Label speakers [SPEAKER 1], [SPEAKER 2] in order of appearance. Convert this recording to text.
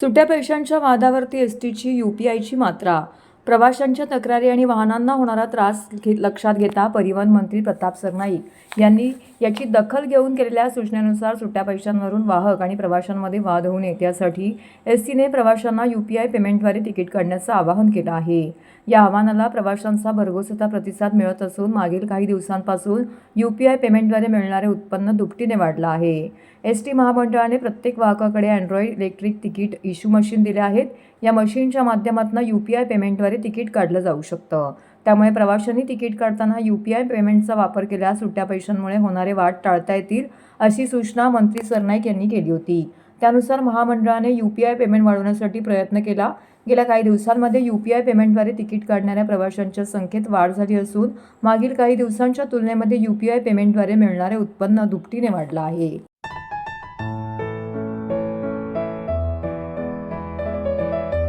[SPEAKER 1] सुट्या पैशांच्या वादावरती एस टीची यू पी आयची मात्रा. प्रवाशांच्या तक्रारी आणि वाहनांना होणारा त्रास घे लक्षात घेता परिवहन मंत्री प्रताप सरनाईक यांनी याची दखल घेऊन केलेल्या सूचनेनुसार सुट्या पैशांवरून वाहक आणि प्रवाशांमध्ये वाद होऊ नये. यासाठी एस टीने प्रवाशांना यू पी आय पेमेंटद्वारे तिकीट काढण्याचं आवाहन केलं आहे. या आव्हानाला प्रवाशांचा भरघोसता प्रतिसाद मिळत असून मागील काही दिवसांपासून यू पी आय पेमेंटद्वारे मिळणारे उत्पन्न दुपटीने वाढलं आहे. एस टी महामंडळाने प्रत्येक वाहकाकडे android electric ticket issue machine दिले आहेत. या मशीनच्या माध्यमातून यू पी आय पेमेंटद्वारे तिकीट काढलं जाऊ शकतं. त्यामुळे प्रवाशांनी तिकीट काढताना यू पी आय पेमेंटचा वापर केल्यास सुट्या पैशांमुळे होणारे वाट टाळता येतील अशी सूचना मंत्री सरनाईक यांनी केली होती. त्यानुसार महामंडळाने यू पी आय पेमेंट वाढवण्यासाठी प्रयत्न केला. गेल्या काही दिवसांमध्ये यू पी आय पेमेंटद्वारे तिकीट काढणाऱ्या प्रवाशांच्या संख्येत वाढ झाली असून मागील काही दिवसांच्या तुलनेमध्ये यू पी आय पेमेंटद्वारे मिळणारे उत्पन्न दुपटीने वाढलं आहे.